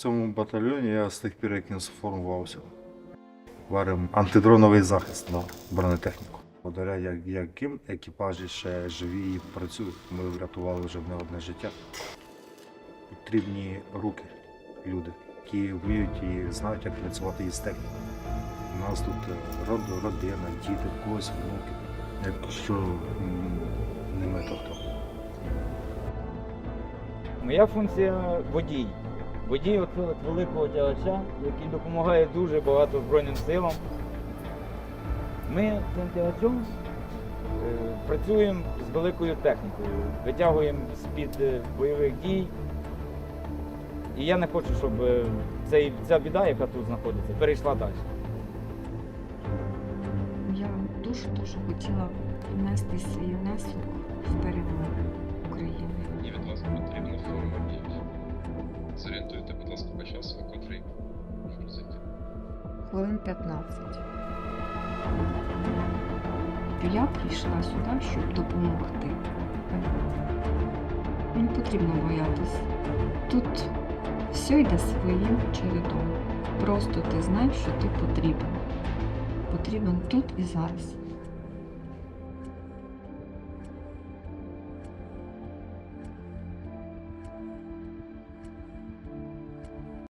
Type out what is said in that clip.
цьому батальйоні я з тих пір, як він сформувався. Варимо антидроновий захист на бронетехніку. Благодаря як- яким екіпажі ще живі і працюють. Ми врятували вже не одне життя. Потрібні руки, люди, які вміють і знають, як працювати із технікою. У нас тут род- родина, діти, когось внуки. Якщо не ми, то хто? Моя функція водій. Водій оцього от великого тягача, який допомагає дуже багато Збройним силам. Ми цим тягачом е, працюємо з великою технікою, витягуємо з-під е, бойових дій. І я не хочу, щоб е, цей, ця біда, яка тут знаходиться, перейшла далі. Я дуже-дуже хотіла внести свій внесок в перемогу України. Хвилин 15. Я прийшла сюди, щоб допомогти. Не потрібно боятися. Тут все йде своїм чередом. Просто ти знаєш, що ти потрібен. Потрібен тут і зараз.